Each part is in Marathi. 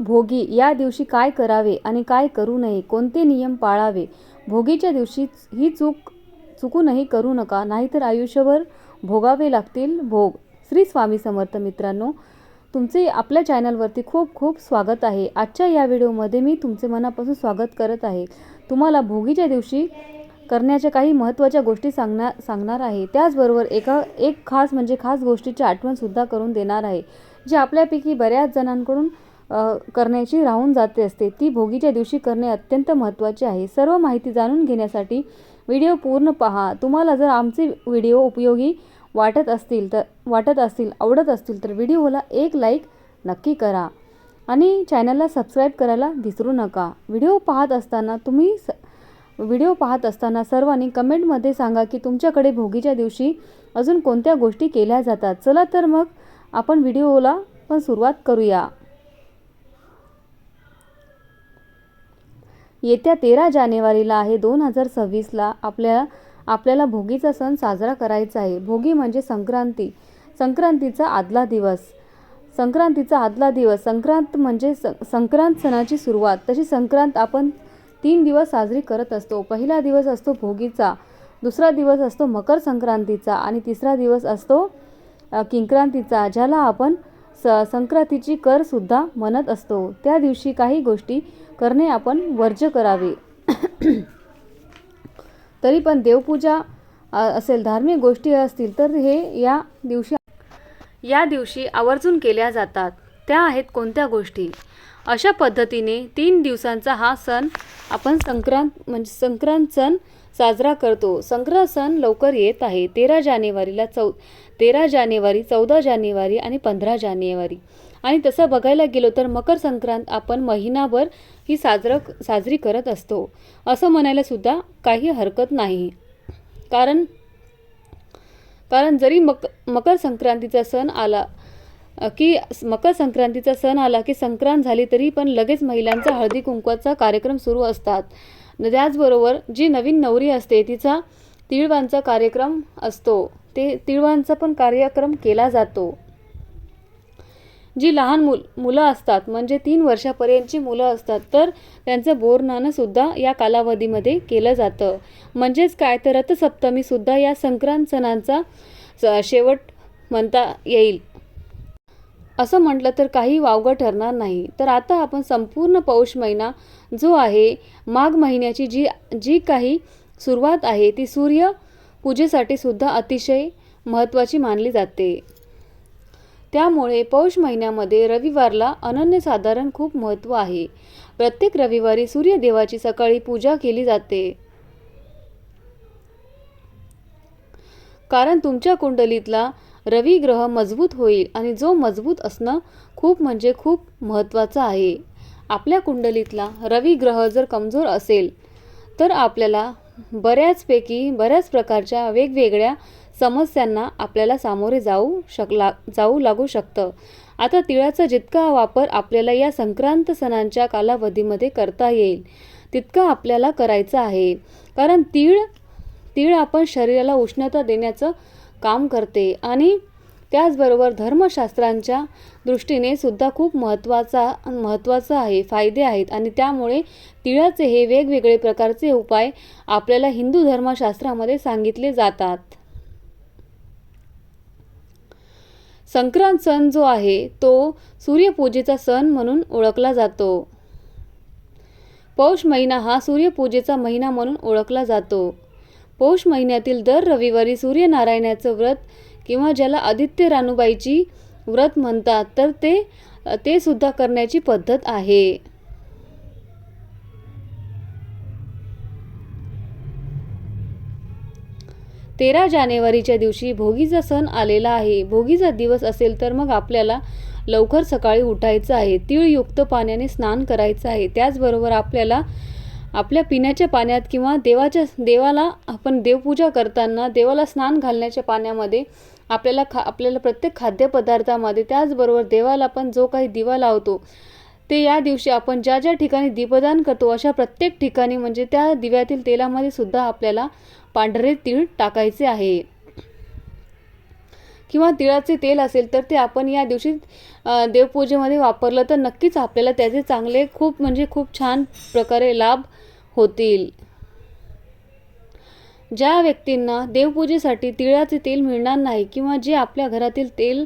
भोगी या दिवशी काय करावे आणि काय करू नये कोणते नियम पाळावे? भोगीच्या दिवशी ही चूक चुकूनही करू नका नाहीतर आयुष्यभर भोगावे लागतील भोग. श्री स्वामी समर्थ मित्रांनो तुमचे आपल्या चॅनलवरती खूप खूप स्वागत आहे. आजच्या या व्हिडिओमध्ये मी तुमचे मनापासून स्वागत करत आहे. तुम्हाला भोगीच्या दिवशी करण्याच्या काही महत्त्वाच्या गोष्टी सांगणार सांगणार आहे. त्याचबरोबर एका एक खास म्हणजे खास गोष्टीची आठवणसुद्धा करून देणार आहे जे आपल्यापैकी बऱ्याच जणांकडून करण्याची राहून जाते असते. ती भोगीच्या दिवशी करणे अत्यंत महत्त्वाचे आहे. सर्व माहिती जाणून घेण्यासाठी व्हिडिओ पूर्ण पहा. तुम्हाला जर आमचे व्हिडिओ उपयोगी वाटत असतील तर वाटत असतील आवडत असतील तर व्हिडिओला एक लाईक नक्की करा. आणि चॅनलला सबस्क्राईब करायला विसरू नका. व्हिडिओ पाहत असताना तुम्ही स व्हिडिओ पाहत असताना सर्वांनी कमेंटमध्ये सांगा की तुमच्याकडे भोगीच्या दिवशी अजून कोणत्या गोष्टी केल्या जातात. चला तर मग आपण व्हिडिओला पण सुरुवात करूया. येत्या तेरा जानेवारीला आहे. दोन हजार सव्वीसला आपल्या आपल्याला भोगीचा सण साजरा करायचा आहे. भोगी म्हणजे संक्रांती. संक्रांतीचा आदला दिवस. संक्रांतीचा आदला दिवस. संक्रांत म्हणजे स संक्रांत सणाची सुरुवात. तशी संक्रांत आपण तीन दिवस साजरी करत असतो. पहिला दिवस असतो भोगीचा दुसरा दिवस असतो मकर संक्रांतीचा आणि तिसरा दिवस असतो किंक्रांतीचा ज्याला आपण स संक्रांतीची करसुद्धा म्हणत असतो. त्या दिवशी काही गोष्टी करणे आपण वर्ज्य करावे. तरी पण देवपूजा असेल धार्मिक गोष्टी असतील तर हे या दिवशी या दिवशी आवर्जून केल्या जातात. त्या आहेत कोणत्या गोष्टी? अशा पद्धतीने तीन दिवसांचा हा सण आपण संक्रांत म्हणजे संक्रांत सण साजरा करतो. संक्रांत सण लवकर येत आहे. तेरा जानेवारीला चौ तेरा जानेवारी चौदा जानेवारी आणि पंधरा जानेवारी. आणि तसं बघायला गेलो तर मकर संक्रांत आपण महिनाभर ही साजरं साजरी करत असतो. असं म्हणायलासुद्धा काही हरकत नाही. कारण कारण जरी मक मकर संक्रांतीचा सण आला की मकर संक्रांतीचा सण आला की संक्रांत झाली तरी पण लगेच महिलांचा हळदी कुंकवाचा कार्यक्रम सुरू असतात. त्याचबरोबर जी नवीन नवरी असते तिचा तिळवांचा कार्यक्रम असतो. ते तिळवांचा पण कार्यक्रम केला जातो. जी लहान मुल मुलं असतात म्हणजे तीन वर्षापर्यंतची मुलं असतात तर त्यांचं बोरनाणंसुद्धा या कालावधीमध्ये केलं जातं. म्हणजेच काय तर रथसप्तमीसुद्धा या संक्रांत सणांचा स- शेवट म्हणता येईल. असं म्हटलं तर काही वावगं ठरणार नाही. तर आता आपण संपूर्ण पौष महिना जो आहे माघ महिन्याची जी जी काही सुरुवात आहे ती सूर्य पूजेसाठी सुद्धा अतिशय महत्त्वाची मानली जाते. त्यामुळे पौष महिन्यामध्ये रविवारला अनन्यसाधारण खूप महत्त्व आहे. प्रत्येक रविवारी सूर्यदेवाची सकाळी पूजा केली जाते. कारण तुमच्या कुंडलीतला रवी ग्रह मजबूत होईल आणि जो मजबूत असणं खूप म्हणजे खूप महत्त्वाचं आहे. आपल्या कुंडलीतला रवी ग्रह जर कमजोर असेल तर आपल्याला बऱ्याचपैकी बऱ्याच प्रकारच्या वेगवेगळ्या समस्यांना आपल्याला सामोरे जाऊ शकला जाऊ लागू शकतं. आता तिळाचा जितका वापर आपल्याला या संक्रांत सणांच्या कालावधीमध्ये करता येईल तितका आपल्याला करायचा आहे. कारण तीळ तीळ आपण शरीराला उष्णता देण्याचं काम करते आणि त्याचबरोबर धर्मशास्त्रांच्या दृष्टीने सुद्धा खूप महत्त्वाचा महत्त्वाचं आहे फायदे आहेत. आणि त्यामुळे तिळाचे हे वेगवेगळे प्रकारचे उपाय आपल्याला हिंदू धर्मशास्त्रामध्ये सांगितले जातात. संक्रांत सण जो आहे तो सूर्यपूजेचा सण म्हणून ओळखला जातो. पौष महिना हा सूर्यपूजेचा महिना म्हणून ओळखला जातो. पौष महिन्यातील दर रविवारी सूर्यनारायणाचं व्रत किंवा ज्याला आदित्य रानूबाईची व्रत म्हणतात तर ते ते सुद्धा करण्याची पद्धत आहे. तेरा जानेवारीच्या दिवशी भोगीचा सण आलेला आहे. भोगीचा दिवस असेल तर मग आपल्याला लवकर सकाळी उठायचं आहे. तीळयुक्त पाण्याने स्नान करायचं आहे. त्याचबरोबर आपल्याला आपल्या पिण्याच्या पाण्यात किंवा देवाच्या देवाला आपण देवपूजा करताना देवाला स्नान घालण्याच्या पाण्यामध्ये आपल्याला खा आपल्याला प्रत्येक खाद्यपदार्थामध्ये त्याचबरोबर देवाला आपण जो काही दिवा लावतो ते या दिवशी आपण ज्या ज्या ठिकाणी दीपदान करतो अशा प्रत्येक ठिकाणी म्हणजे त्या दिव्यातील तेलामध्ये सुद्धा आपल्याला पांढरे तीळ टाकायचे आहे. किंवा तिळाचे तेल असेल तर ते आपण या दिवशी देवपूजेमध्ये वापरलं तर नक्कीच आपल्याला त्याचे चांगले खूप म्हणजे खूप छान प्रकारे लाभ होतील. ज्या व्यक्तींना देवपूजेसाठी तिळाचे तेल मिळणार नाही किंवा जे आपल्या घरातील तेल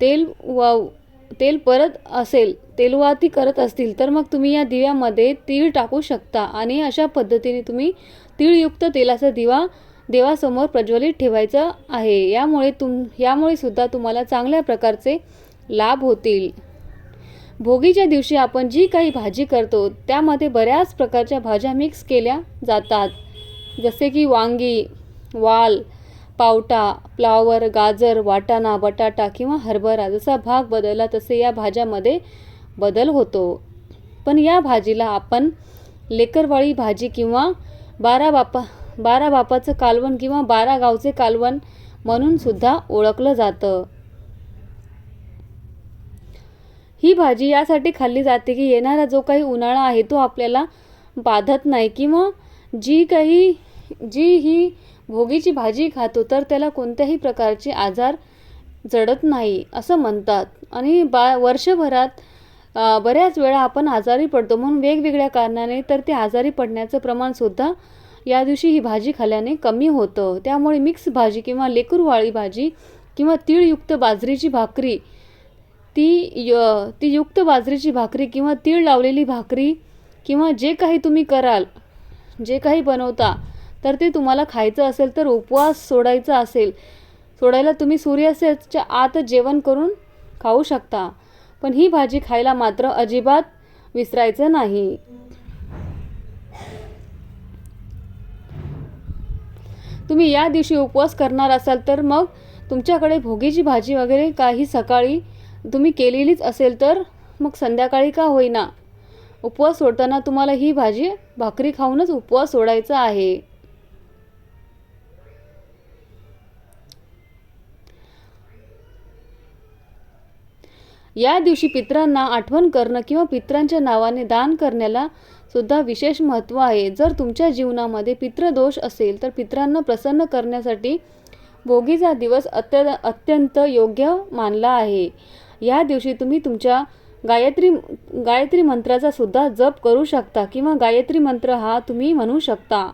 तेल वा तेल परत असेल तेलवाती करत असतील तर मग तुम्ही या दिव्यामध्ये तीळ टाकू शकता आणि अशा पद्धतीने तुम्ही तीळयुक्त तेलाचा दिवा देवासमोर प्रज्वलित ठेवायचा आहे. यामुळे तुम यामुळे सुद्धा तुम्हाला चांगल्या प्रकारचे लाभ होतील. भोगीच्या दिवशी आपण जी काही भाजी करतो त्यामध्ये बऱ्याच प्रकारच्या भाज्या मिक्स केल्या जातात. जसे की वांगी वाल पावटा फ्लावर गाजर वाटाणा बटाटा किंवा हरभरा जसा भाग बदलला तसे या भाज्यामध्ये बदल होतो. पण या भाजीला आपण लेकरवाळी भाजी किंवा बारा बापा बारा बापाचं कालवण किंवा बारा गावचे कालवण म्हणून सुद्धा ओळखलं जातं. ही भाजी यासाठी खाल्ली जाते की येणारा जो काही उन्हाळा आहे तो आपल्याला बाधत नाही किंवा जी काही जी ही भोगीची भाजी खातो तर त्याला कोणत्याही प्रकारचे आजार जडत नाही असं म्हणतात. आणि बा वर्षभरात बऱ्याच वेळा आपण आजारी पडतो. म्हणून वेगवेगळ्या कारणाने तर ते आजारी पडण्याचं प्रमाणसुद्धा या दिवशी ही भाजी खाल्ल्याने कमी होतं. त्यामुळे मिक्स भाजी किंवा लेकरवाळी भाजी किंवा तीळयुक्त बाजरीची भाकरी ती य ती युक्त बाजरीची भाकरी किंवा तीळ लावलेली भाकरी किंवा जे काही तुम्ही कराल जे काही बनवता तर ते तुम्हाला खायचं असेल तर उपवास सोडायचा असेल. सोडायला तुम्ही सूर्यास्ताच्या आत जेवण करून खाऊ शकता. पण ही भाजी खायला मात्र अजिबात विसरायचं नाही. तुम्ही या दिवशी उपवास करणार असाल तर मग तुमच्याकडे भोगीची भाजी वगैरे काही सकाळी तुम्ही केलेलीच असेल तर मग संध्याकाळी का होईना. उपवास सोडताना तुम्हाला ही भाजी भाकरी खाऊनच उपवास सोडायचा आहे. या दिवशी पित्रांना आठवण करणं किंवा पित्रांच्या नावाने दान करण्याला सुद्धा विशेष महत्त्व आहे. जर तुमच्या जीवनामध्ये पितृदोष असेल तर पित्रांना प्रसन्न करण्यासाठी भोगीचा दिवस अत्य अत्यंत योग्य मानला आहे. या दिवशी तुम्ही तुमच्या गायत्री गायत्री मंत्राचा सुद्धा जप करू शकता किंवा गायत्री मंत्र हा तुम्ही म्हणू शकता.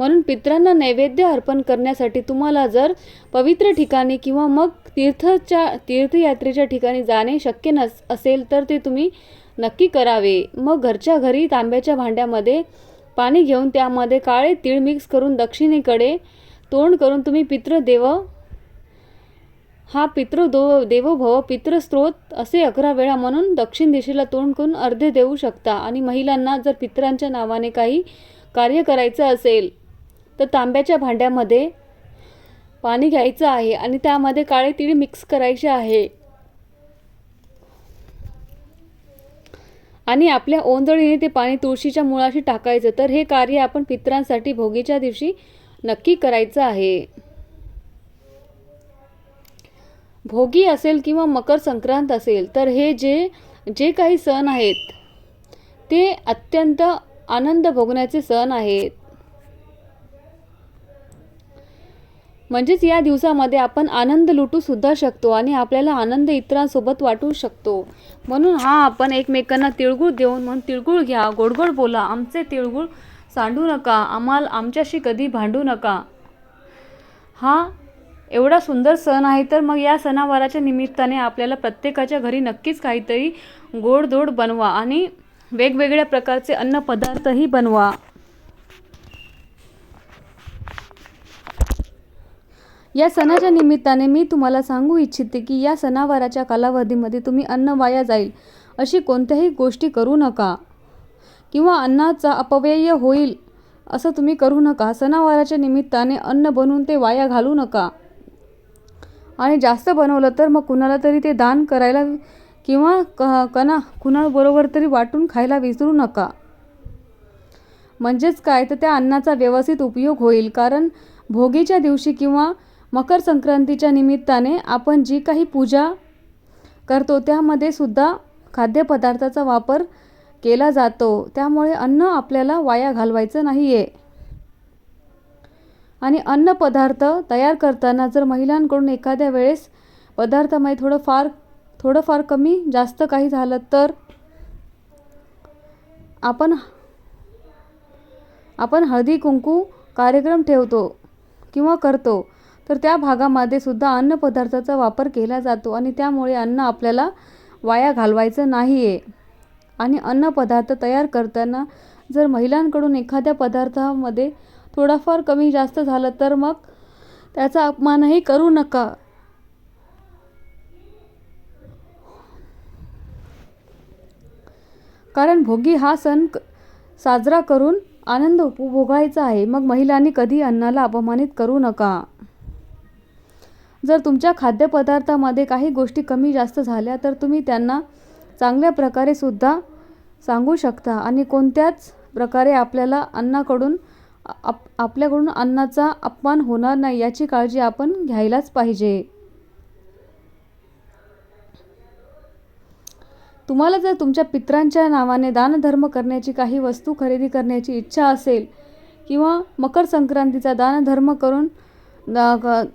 म्हणून पित्रांना नैवेद्य अर्पण करण्यासाठी तुम्हाला जर पवित्र ठिकाणी किंवा मग तीर्थच्या तीर्थयात्रेच्या ठिकाणी जाणे शक्य नस असेल तर ते तुम्ही नक्की करावे. मग घरच्या घरी तांब्याच्या भांड्यामध्ये पाणी घेऊन त्यामध्ये काळे तीळ मिक्स करून दक्षिणेकडे तोंड करून तुम्ही पितृदेव हा पितृ दो देवोभव पितृस्त्रोत असे अकरा वेळा म्हणून दक्षिण दिशेला तोंड करून अर्धे देऊ शकता. आणि महिलांना जर पितरांच्या नावाने काही कार्य करायचं असेल तर तांब्याच्या भांड्यामध्ये पाणी घ्यायचं आहे आणि त्यामध्ये काळे तिळ मिक्स करायचे आहे. आणि आपल्या ओंजळीने ते पाणी तुळशीच्या मुळाशी टाकायचं तर हे कार्य आपण पितरांसाठी भोगीच्या दिवशी नक्की करायचं आहे. भोगी असेल किंवा मकर संक्रांत असेल तर हे जे जे काही सण आहेत ते अत्यंत आनंद भोगण्याचे सण आहेत. म्हणजेच या दिवसामध्ये आपण आनंद लुटू सुद्धा शकतो आणि आपल्याला आनंद इतरांसोबत वाटू शकतो. म्हणून हा आपण एकमेकांना तिळगुळ देऊन म्हणून तिळगुळ घ्या गोडगोड बोला आमचे तिळगुळ सांडू नका आम्हाला आमच्याशी कधी भांडू नका. हा एवढा सुंदर सण आहे तर मग या सणावाराच्या निमित्ताने आपल्याला प्रत्येकाच्या घरी नक्कीच काहीतरी गोडधोड बनवा आणि वेगवेगळ्या प्रकारचे अन्नपदार्थही बनवा. या सणाच्या निमित्ताने मी तुम्हाला सांगू इच्छिते की या सणावाराच्या कालावधीमध्ये तुम्ही अन्न वाया जाईल अशी कोणत्याही गोष्टी करू नका. किंवा अन्नाचा अपव्यय होईल असं तुम्ही करू नका. सणावाराच्या निमित्ताने अन्न बनवून ते वाया घालू नका. आणि जास्त बनवलं तर मग कुणाला तरी ते दान करायला किंवा क कना कुणाबरोबर तरी वाटून खायला विसरू नका. म्हणजेच काय? तर त्या अन्नाचा व्यवस्थित उपयोग होईल. कारण भोगीच्या दिवशी किंवा मकर संक्रांतीच्या निमित्ताने आपण जी काही पूजा करतो त्यामध्ये सुद्धा खाद्यपदार्थाचा वापर केला जातो. त्यामुळे अन्न आपल्याला वाया घालवायचं नाही आहे आणि अन्न पदार्थ तयार करताना जर महिलांकडून एखाद्या वेळेस पदार्थामध्ये थोडं फार थोडंफार कमी जास्त काही झालं तर आपण आपण हळदी कुंकू कार्यक्रम ठेवतो किंवा करतो. तर त्या भागामध्ये सुद्धा अन्नपदार्थाचा वापर केला जातो आणि त्यामुळे अन्न आपल्याला वाया घालवायचं नाही आहे आणि अन्नपदार्थ तयार करताना जर महिलांकडून एखाद्या पदार्थामध्ये थोडाफार कमी जास्त झालं तर मग त्याचा अपमानही करू नका. कारण भोगी हा सण क- साजरा करून आनंद उपभोगायचा आहे. मग महिलांनी कधी अन्नाला अपमानित करू नका. जर तुमच्या खाद्यपदार्थामध्ये काही गोष्टी कमी जास्त झाल्या तर तुम्ही त्यांना चांगल्या प्रकारे सुद्धा सांगू शकता आणि कोणत्याच प्रकारे आपल्याला अन्नाकडून आप आपल्याकडून अन्नाचा अपमान होणार नाही याची काळजी आपण घ्यायलाच पाहिजे. तुम्हाला जर तुमच्या पित्रांच्या नावाने दानधर्म करण्याची काही वस्तू खरेदी करण्याची इच्छा असेल किंवा मकर संक्रांतीचा दानधर्म करून द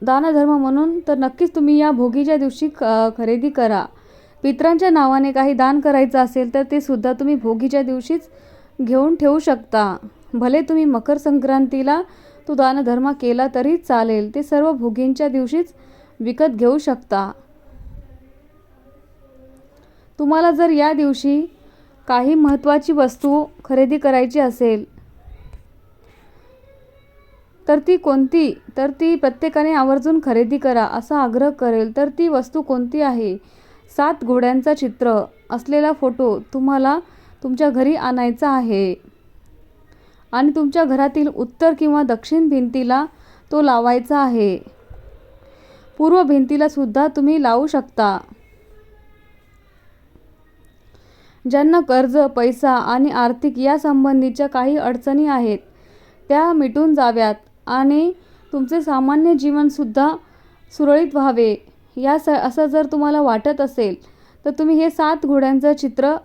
दानधर्म म्हणून तर नक्कीच तुम्ही या भोगीच्या दिवशी ख खरेदी करा. पित्रांच्या नावाने काही दान करायचं असेल तर ते सुद्धा तुम्ही भोगीच्या दिवशीच घेऊन ठेवू शकता. भले तुम्ही मकर संक्रांतीला तो दानधर्म केला तरी चालेल. ते सर्व भोगींच्या दिवशीच विकत घेऊ शकता. तुम्हाला जर या दिवशी काही महत्त्वाची वस्तू खरेदी करायची असेल तर ती कोणती? तर ती प्रत्येकाने आवर्जून खरेदी करा असा आग्रह करेल. तर ती वस्तू कोणती आहे? सात घोड्यांचा चित्र असलेला फोटो तुम्हाला तुमच्या घरी आणायचा आहे. आणि तुमच्या घरातील उत्तर किंवा दक्षिण भिंतीला तो लावायचा आहे. पूर्व भिंतीला सुद्धा तुम्ही लावू शकता. ज्यांना कर्ज पैसा आणि आर्थिक या संबंधीच्या काही अडचणी आहेत त्या मिटून जाव्यात. आणि तुमचे सामान्य जीवनसुद्धा सुरळीत व्हावे. या स असं जर तुम्हाला वाटत असेल तर तुम्ही हे सात घोड्यांचं चित्र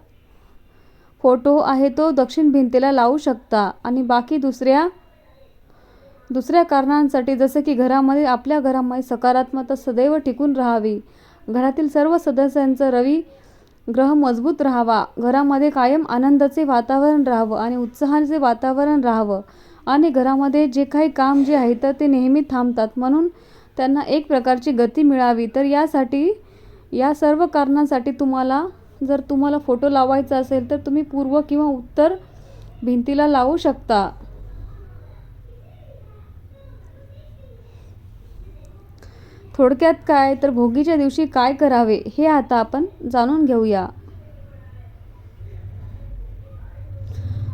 फोटो आहे तो दक्षिण भिंतीला लावू शकता. आणि बाकी दुसऱ्या दुसऱ्या कारणांसाठी जसं की घरामध्ये आपल्या घरामध्ये सकारात्मकता सदैव टिकून राहावी. घरातील सर्व सदस्यांचं रवी ग्रह मजबूत राहावा. घरामध्ये कायम आनंदाचे वातावरण राहावं आणि उत्साहाचे वातावरण राहावं. आणि घरामध्ये जे काही काम जे आहे तर ते नेहमी थांबतात. म्हणून त्यांना एक प्रकारची गती मिळावी. तर यासाठी या सर्व कारणांसाठी तुम्हाला जर तुम्हाला फोटो लावायचा असेल तर तुम्ही पूर्व किंवा उत्तर भिंतीला लावू शकता. थोडक्यात काय तर भोगीच्या दिवशी काय करावे हे आता आपण जाणून घेऊया.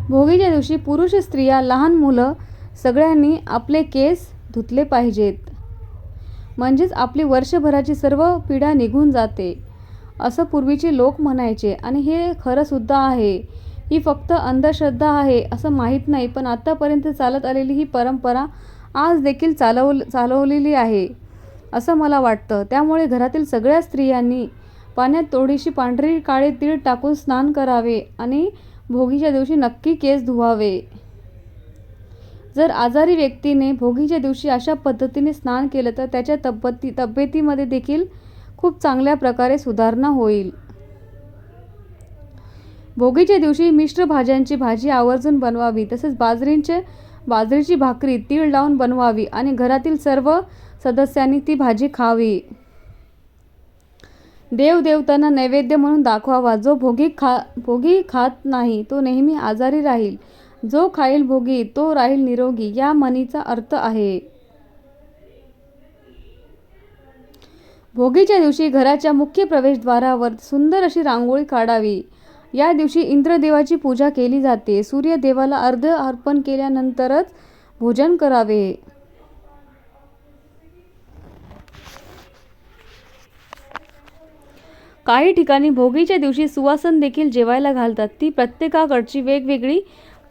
भोगीच्या दिवशी पुरुष स्त्रिया लहान मुलं सगळ्यांनी आपले केस धुतले पाहिजेत. म्हणजेच आपली वर्षभराची सर्व पिढा निघून जाते असं पूर्वीचे लोक म्हणायचे. आणि हे खरंसुद्धा आहे. ही फक्त अंधश्रद्धा आहे असं माहीत नाही पण आत्तापर्यंत चालत आलेली ही परंपरा आज देखील चालव चालवलेली आहे असं मला वाटतं. त्यामुळे घरातील सगळ्या स्त्रियांनी पाण्यात थोडीशी पांढरी काळे तीळ टाकून स्नान करावे आणि भोगीच्या दिवशी नक्की केस धुवावे. जर आजारी व्यक्तीने भोगीच्या दिवशी अशा पद्धतीने स्नान केलं तर त्याच्या तब्येती तब्येतीमध्ये देखील खूप चांगल्या प्रकारे सुधारणा होईल. भोगीच्या दिवशी मिश्र भाज्यांची भाजी आवर्जून बनवावी तसेच बाजरींचे बाजरीची भाकरी तीळ लावून बनवावी आणि घरातील सर्व सदस्यांनी ती भाजी खावी. देवदेवतांना नैवेद्य म्हणून दाखवावा. जो भोगी खा भोगी खात नाही तो नेहमी आजारी राहील. जो खाईल भोगी तो राहील निरोगी. या म्हणीचा अर्थ आहे. भोगीच्या दिवशी घराच्या मुख्य प्रवेशद्वारावर सुंदर अशी रांगोळी काढावी. या दिवशी इंद्रदेवाची पूजा केली जाते. सूर्यदेवाला अर्ध अर्पण केल्यानंतरच भोजन करावे. काही ठिकाणी भोगीच्या दिवशी सुवासन देखील जेवायला घालतात. ती प्रत्येकाकडची वेगवेगळी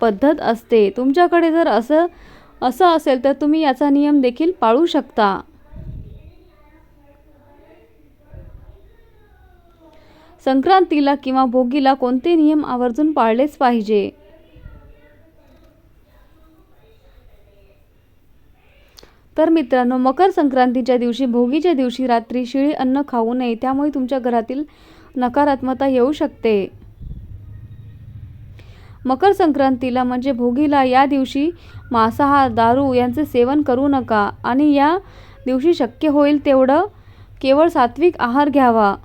पद्धत असते. तुमच्याकडे जर असं असं असेल तर तुम्ही याचा नियम देखील पाळू शकता. संक्रांतीला किंवा भोगीला कोणते नियम आवर्जून पाळलेच पाहिजे? तर मित्रांनो मकर संक्रांतीच्या दिवशी भोगीच्या दिवशी रात्री शिळी अन्न खाऊ नये त्यामुळे तुमच्या घरातील नकारात्मकता येऊ शकते. मकर संक्रांतीला म्हणजे भोगीला या दिवशी मांसाहार दारू यांचे सेवन करू नका आणि या दिवशी शक्य होईल तेवढं केवळ सात्विक आहार घ्यावा.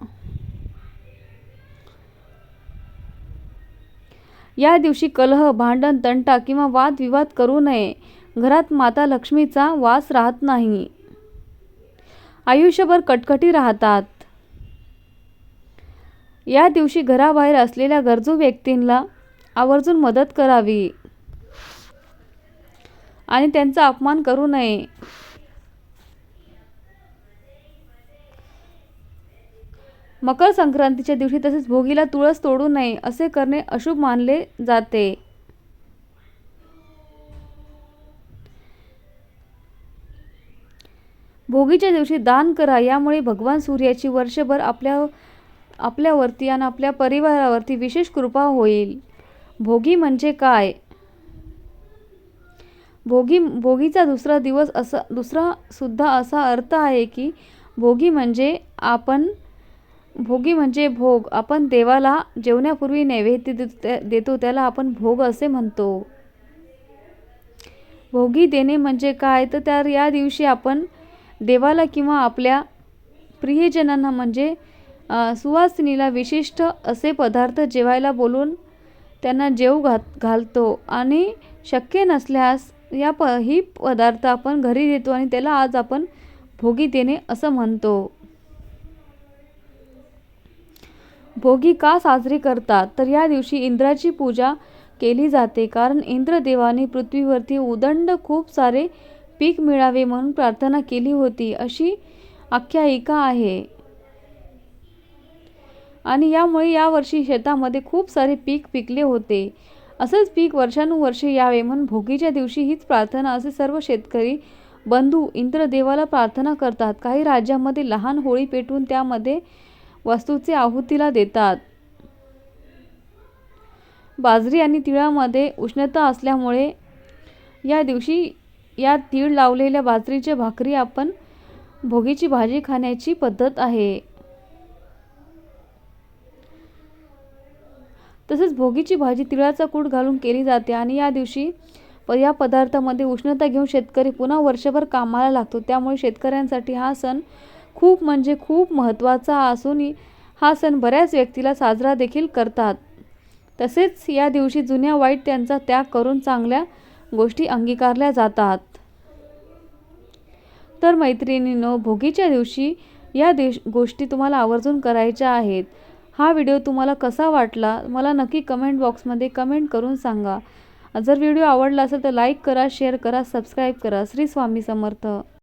या दिवशी कलह भांडण तंटा किंवा वादविवाद करू नये. घरात माता लक्ष्मीचा वास राहत नाही. आयुष्यभर कटकटी राहतात. या दिवशी घराबाहेर असलेल्या गरजू व्यक्तींना आवर्जून मदत करावी आणि त्यांचा अपमान करू नये. मकर संक्रांतीच्या दिवशी तसेच भोगीला तुळस तोडू नये असे करणे अशुभ मानले जाते. भोगीच्या दिवशी दान करा यामुळे भगवान सूर्याची वर्षभर आपल्या आपल्यावरती आणि आपल्या परिवारावरती विशेष कृपा होईल. भोगी म्हणजे काय? भोगी भोगीचा दुसरा दिवस असा दुसरा सुद्धा असा अर्थ आहे की भोगी म्हणजे आपण भोगी म्हणजे भोग. आपण देवाला जेवण्यापूर्वी नैवेद्य देतो देतो त्याला आपण भोग असे म्हणतो. भोगी देणे म्हणजे काय? तर त्या या दिवशी आपण देवाला किंवा आपल्या प्रियजनांना म्हणजे सुवासिनीला विशिष्ट असे पदार्थ जेवायला बोलून त्यांना जेव घात घालतो. आणि शक्य नसल्यास या प ही पदार्थ आपण घरी देतो आणि त्याला आज आपण भोगी देणे असं म्हणतो. भोगी का साजरी करतात? तर या दिवशी इंद्राची पूजा केली जाते. कारण इंद्रदेवाने पृथ्वीवरती उदंड खूप सारे पीक मिळावे म्हणून प्रार्थना केली होती अशी आख्यायिका आहे. आणि यामुळे यावर्षी शेतामध्ये खूप सारे पीक पिकले होते. असंच पीक वर्षानुवर्षे यावे म्हणून भोगीच्या दिवशी हीच प्रार्थना असे सर्व शेतकरी बंधू इंद्रदेवाला प्रार्थना करतात. काही राज्यामध्ये लहान होळी पेटवून त्यामध्ये वस्तूचे आहुतीला देतात. बाजरी आणि तिळामध्ये उष्णता असल्यामुळे या दिवशी या तीळ लावलेल्या बाजरीच्या भाकरी आपण भोगीची भाजी खाण्याची पद्धत आहे. तसेच भोगीची भाजी तिळाचा कूट घालून केली जाते आणि या दिवशी या पदार्थामध्ये उष्णता घेऊन शेतकरी पुन्हा वर्षभर कामाला लागतो. त्यामुळे शेतकऱ्यांसाठी हा सण खूप म्हणजे खूप महत्त्वाचा असून हा सण बऱ्याच व्यक्तीला साजरा देखील करतात. तसेच या दिवशी जुन्या वाईट त्यांचा त्याग करून चांगल्या गोष्टी अंगीकारल्या जातात. तर मैत्रिणींनो भोगीच्या दिवशी या दिवश गोष्टी तुम्हाला आवर्जून करायच्या आहेत. हा व्हिडिओ तुम्हाला कसा वाटला मला नक्की कमेंट बॉक्समध्ये कमेंट करून सांगा. जर व्हिडिओ आवडला असेल तर लाईक करा शेअर करा सबस्क्राईब करा. श्री स्वामी समर्थ.